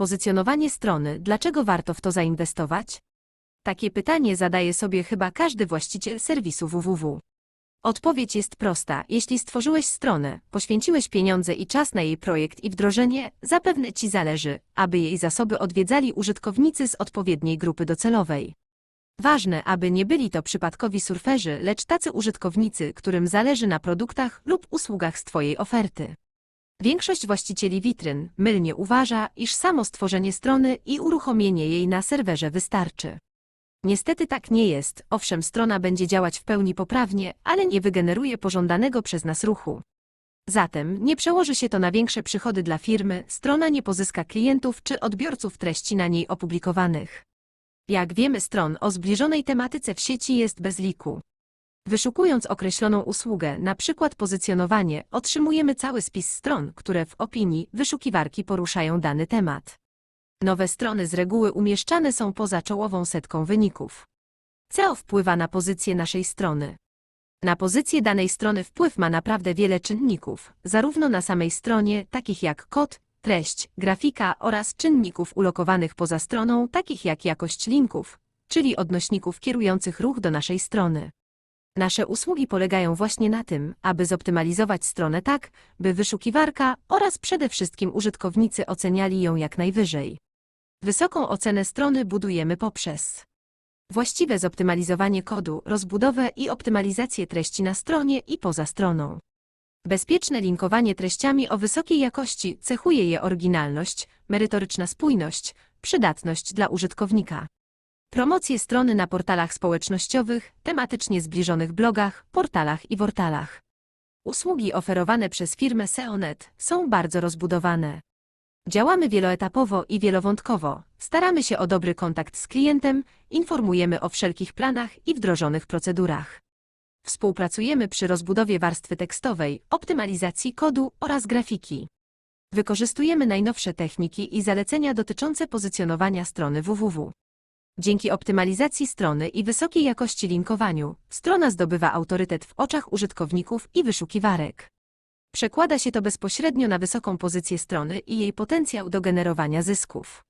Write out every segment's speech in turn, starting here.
Pozycjonowanie strony, dlaczego warto w to zainwestować? Takie pytanie zadaje sobie chyba każdy właściciel serwisu www. Odpowiedź jest prosta. Jeśli stworzyłeś stronę, poświęciłeś pieniądze i czas na jej projekt i wdrożenie, zapewne Ci zależy, aby jej zasoby odwiedzali użytkownicy z odpowiedniej grupy docelowej. Ważne, aby nie byli to przypadkowi surferzy, lecz tacy użytkownicy, którym zależy na produktach lub usługach z Twojej oferty. Większość właścicieli witryn mylnie uważa, iż samo stworzenie strony i uruchomienie jej na serwerze wystarczy. Niestety tak nie jest, owszem strona będzie działać w pełni poprawnie, ale nie wygeneruje pożądanego przez nas ruchu. Zatem nie przełoży się to na większe przychody dla firmy, strona nie pozyska klientów czy odbiorców treści na niej opublikowanych. Jak wiemy stron o zbliżonej tematyce w sieci jest bez liku. Wyszukując określoną usługę, na przykład pozycjonowanie, otrzymujemy cały spis stron, które w opinii wyszukiwarki poruszają dany temat. Nowe strony z reguły umieszczane są poza czołową setką wyników. SEO wpływa na pozycję naszej strony. Na pozycję danej strony wpływ ma naprawdę wiele czynników, zarówno na samej stronie, takich jak kod, treść, grafika oraz czynników ulokowanych poza stroną, takich jak jakość linków, czyli odnośników kierujących ruch do naszej strony. Nasze usługi polegają właśnie na tym, aby zoptymalizować stronę tak, by wyszukiwarka oraz przede wszystkim użytkownicy oceniali ją jak najwyżej. Wysoką ocenę strony budujemy poprzez właściwe zoptymalizowanie kodu, rozbudowę i optymalizację treści na stronie i poza stroną. Bezpieczne linkowanie treściami o wysokiej jakości cechuje je oryginalność, merytoryczna spójność, przydatność dla użytkownika. Promocje strony na portalach społecznościowych, tematycznie zbliżonych blogach, portalach i wortalach. Usługi oferowane przez firmę SEONet są bardzo rozbudowane. Działamy wieloetapowo i wielowątkowo, staramy się o dobry kontakt z klientem, informujemy o wszelkich planach i wdrożonych procedurach. Współpracujemy przy rozbudowie warstwy tekstowej, optymalizacji kodu oraz grafiki. Wykorzystujemy najnowsze techniki i zalecenia dotyczące pozycjonowania strony www. Dzięki optymalizacji strony i wysokiej jakości linkowaniu, strona zdobywa autorytet w oczach użytkowników i wyszukiwarek. Przekłada się to bezpośrednio na wysoką pozycję strony i jej potencjał do generowania zysków.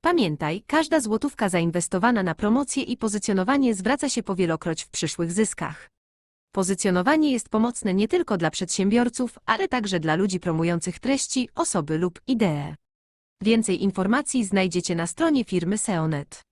Pamiętaj, każda złotówka zainwestowana na promocję i pozycjonowanie zwraca się powielokroć w przyszłych zyskach. Pozycjonowanie jest pomocne nie tylko dla przedsiębiorców, ale także dla ludzi promujących treści, osoby lub idee. Więcej informacji znajdziecie na stronie firmy SEONet.